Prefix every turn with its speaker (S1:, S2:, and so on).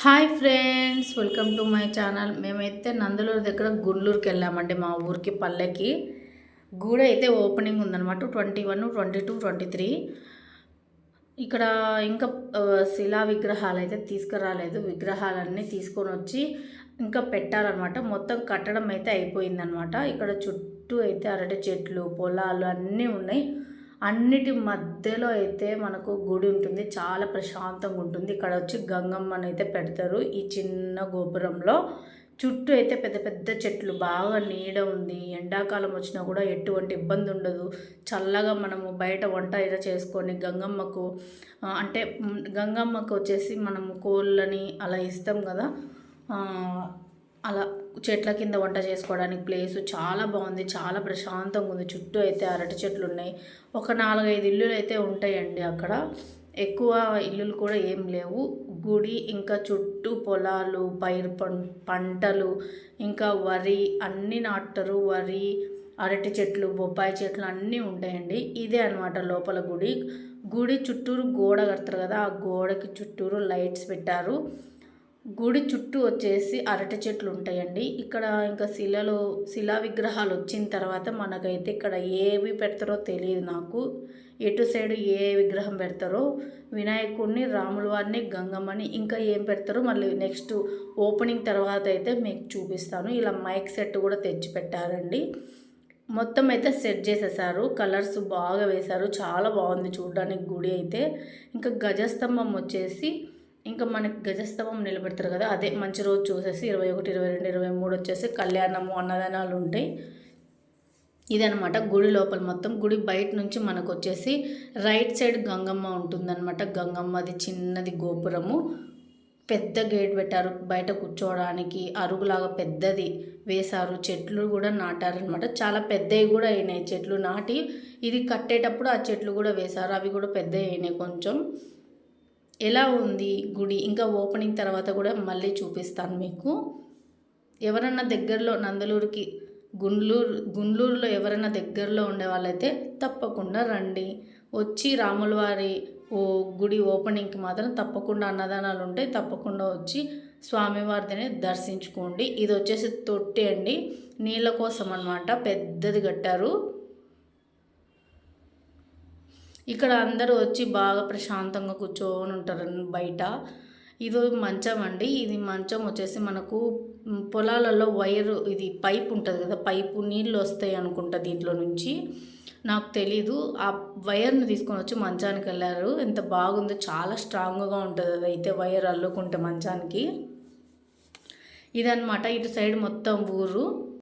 S1: Hi friends welcome to my channel. మేమైతే నందలూరు దగ్గర గుండ్లూరుకి వెళ్ళామండి మా ఊరికి పల్లెకి. గూడ అయితే ఓపెనింగ్ ఉందన్నమాట twenty one twenty two twenty three. ఇక్కడ ఇంకా శిలా విగ్రహాలు అయితే తీసుకురాలేదు. విగ్రహాలన్నీ తీసుకొని వచ్చి ఇంకా పెట్టాలన్నమాట. మొత్తం కట్టడం అయితే అయిపోయిందనమాట ఇక్కడ చుట్టూ అయితే అరటి చెట్లు పొలాలు అన్నీ ఉన్నాయి. అన్నిటి మధ్యలో అయితే మనకు గుడి ఉంటుంది. చాలా ప్రశాంతంగా ఉంటుంది. ఇక్కడ వచ్చి గంగమ్మని అయితే పెడతారు. ఈ చిన్న గోపురంలో చుట్టూ అయితే పెద్ద పెద్ద చెట్లు బాగా నీడ ఉంది. ఎండాకాలం వచ్చినా కూడా ఎటువంటి ఇబ్బంది ఉండదు. చల్లగా మనము బయట వంట అయితే చేసుకొని గంగమ్మకు అంటే గంగమ్మకు వచ్చేసి మనము కోళ్ళని అలా ఇస్తాం కదా. అలా చెట్ల కింద వంట చేసుకోవడానికి ప్లేస్ చాలా బాగుంది చాలా ప్రశాంతంగా ఉంది. చుట్టూ అయితే అరటి చెట్లు ఉన్నాయి. ఒక నాలుగైదు ఇల్లులు అయితే ఉంటాయండి అక్కడ. ఎక్కువ ఇల్లులు కూడా ఏం లేవు. గుడి ఇంకా చుట్టూ పొలాలు పైరు పంటలు ఇంకా వరి అన్నీ నాటుతారు. వరి అరటి చెట్లు బొప్పాయి చెట్లు అన్నీ ఉంటాయండి. ఇదే అనమాట లోపల గుడి. గుడి చుట్టూరు గోడ కడతారు కదా ఆ గోడకి చుట్టూరు లైట్స్ పెట్టారు. గుడి చుట్టూ వచ్చేసి అరటి చెట్లు ఉంటాయండి. ఇక్కడ ఇంకా శిలలు శిలా విగ్రహాలు వచ్చిన తర్వాత మనకైతే ఇక్కడ ఏవి పెడతారో తెలియదు నాకు. ఎటు సైడ్ ఏ విగ్రహం పెడతారో వినాయకుడిని రాముల వారిని గంగమ్మని ఇంకా ఏం పెడతారో మళ్ళీ నెక్స్ట్ ఓపెనింగ్ తర్వాత అయితే మీకు చూపిస్తాను. ఇలా మైక్ సెట్ కూడా తెచ్చి పెట్టారండి. మొత్తం అయితే సెట్ చేసేసారు. కలర్స్ బాగా వేశారు. చాలా బాగుంది చూడడానికి గుడి అయితే. ఇంకా గజస్తంభం వచ్చేసి ఇంకా మనకి గజస్తవం నిలబెడతారు కదా అదే మంచి రోజు చూసేసి ఇరవై ఒకటి ఇరవై రెండు ఇరవై మూడు వచ్చేసి కళ్యాణము అన్నదానాలు ఉంటాయి. ఇదనమాట గుడి లోపల మొత్తం. గుడి బయట నుంచి మనకు వచ్చేసి రైట్ సైడ్ గంగమ్మ ఉంటుందన్నమాట. గంగమ్మది చిన్నది గోపురము. పెద్ద గేట్ పెట్టారు. బయట కూర్చోవడానికి అరుగులాగా పెద్దది వేశారు. చెట్లు కూడా నాటారనమాట చాలా పెద్దవి కూడా అయినాయి చెట్లు నాటి. ఇది కట్టేటప్పుడు ఆ చెట్లు కూడా వేశారు. అవి కూడా పెద్దవి అయినాయి కొంచెం. ఎలా ఉంది గుడి? ఇంకా ఓపెనింగ్ తర్వాత కూడా మళ్ళీ చూపిస్తాను మీకు. ఎవరన్నా దగ్గరలో నందలూరుకి గుండ్లూరు గుండ్లూరులో ఎవరైనా దగ్గరలో ఉండే వాళ్ళైతే తప్పకుండా రండి. వచ్చి రాములవారి ఓ గుడి ఓపెనింగ్కి మాత్రం తప్పకుండా అన్నదానాలు ఉంటాయి. తప్పకుండా వచ్చి స్వామివారిని దర్శించుకోండి. ఇది వచ్చేసి తొట్టి అండి. నీళ్ళ కోసం అనమాట పెద్దది కట్టారు. ఇక్కడ అందరూ వచ్చి బాగా ప్రశాంతంగా కూర్చొని ఉంటారు బయట. ఇది మంచం అండి. ఇది మంచం వచ్చేసి మనకు పొలాలలో వైరు ఇది పైప్ ఉంటుంది కదా పైపు నీళ్ళు వస్తాయి అనుకుంటా దీంట్లో నుంచి. నాకు తెలీదు. ఆ వైర్ని తీసుకొని వచ్చి మంచానికి వెళ్ళారు. ఎంత బాగుందో చాలా స్ట్రాంగ్గా ఉంటుంది అది. అయితే వైర్ అల్లుకుంటే మంచానికి. ఇదనమాట ఇటు సైడ్ మొత్తం ఊరు.